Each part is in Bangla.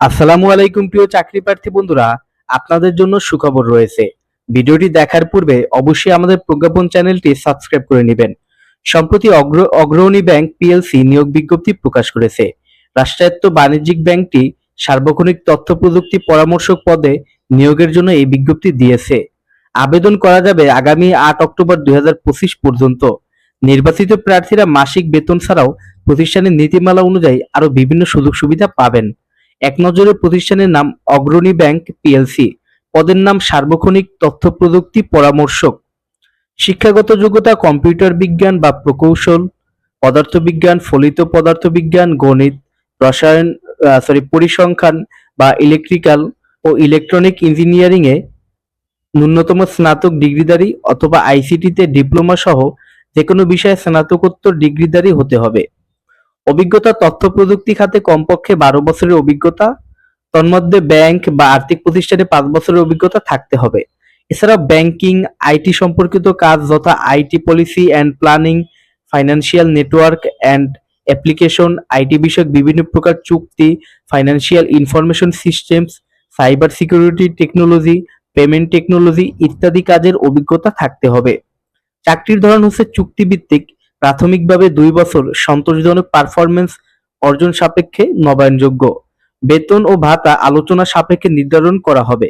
আসসালামু আলাইকুম প্রিয় চাকরি প্রার্থী বন্ধুরা, আপনাদের জন্য সুখবর রয়েছে। ভিডিওটি দেখার পূর্বে অবশ্যই আমাদের প্রজ্ঞাপন চ্যানেলটি সাবস্ক্রাইব করে নেবেন। সম্প্রতি অগ্র অগ্রণী ব্যাংক পিএলসি নিয়োগ বিজ্ঞপ্তি প্রকাশ করেছে। রাষ্ট্রায়ত্ত বাণিজ্যিক ব্যাংকটি সার্বক্ষণিক তথ্য প্রযুক্তি পরামর্শক পদে নিয়োগের জন্য এই বিজ্ঞপ্তি দিয়েছে। আবেদন করা যাবে আগামী আট অক্টোবর দুই হাজার পঁচিশ পর্যন্ত। নির্বাচিত প্রার্থীরা মাসিক বেতন ছাড়াও প্রতিষ্ঠানের নীতিমালা অনুযায়ী আরও বিভিন্ন সুযোগ সুবিধা পাবেন। এক নজরে প্রতিষ্ঠানের নাম অগ্রণী ব্যাংক পিএলসি। পদের নাম সার্বক্ষণিক তথ্য প্রযুক্তি পরামর্শক। শিক্ষাগত যোগ্যতা কম্পিউটার বিজ্ঞান বা প্রকৌশল, পদার্থবিজ্ঞান, ফলিত পদার্থবিজ্ঞান, গণিত, রসায়ন সরি পরিসংখ্যান বা ইলেকট্রিক্যাল ও ইলেকট্রনিক ইঞ্জিনিয়ারিং এ ন্যূনতম স্নাতক ডিগ্রিধারী অথবা আইসিটিতে ডিপ্লোমা সহ যে কোনো বিষয়ে স্নাতকোত্তর ডিগ্রিধারী হতে হবে। অভিজ্ঞতা, তথ্য প্রযুক্তি খাতে কমপক্ষে বারো বছরের অভিজ্ঞতা, তন্মধ্যে ব্যাংক বা আর্থিক প্রতিষ্ঠানে পাঁচ বছরের অভিজ্ঞতা থাকতে হবে। এছাড়া ব্যাংকিং আইটি সম্পর্কিত কাজ যথা IT policy and planning, financial network and application IT বিষয়ক বিভিন্ন প্রকার চুক্তি, financial information systems, cyber security technology, payment technology ইত্যাদি কাজের অভিজ্ঞতা থাকতে হবে। চাকরির ধরন হচ্ছে চুক্তিভিত্তিক। প্রাথমিকভাবে দুই বছর সন্তোষজনক পারফরমেন্স অর্জন সাপেক্ষে নবায়নযোগ্য। বেতন ও ভাতা আলোচনা সাপেক্ষে নির্ধারণ করা হবে।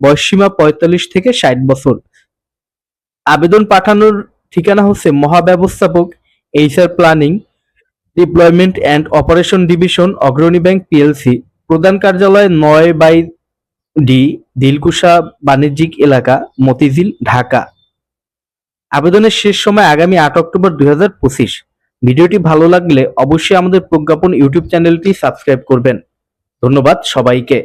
বয়সসীমা পঁয়তাল্লিশ থেকে ষাট বছর। আবেদন পাঠানোর ঠিকানা হচ্ছে মহাব্যবস্থাপক HR planning, deployment and operation division, Agrani bank PLC. প্রধান কার্যালয় নয় বাই ডি, দিলকুশা বাণিজ্যিক এলাকা, মতিঝিল, ঢাকা। আবেদনের শেষ সময় আগামী আট অক্টোবর দুই হাজার পঁচিশ। ভিডিওটি ভালো লাগলে অবশ্যই আমাদের প্রজ্ঞাপন ইউটিউব চ্যানেলটি সাবস্ক্রাইব করবেন। ধন্যবাদ সবাইকে।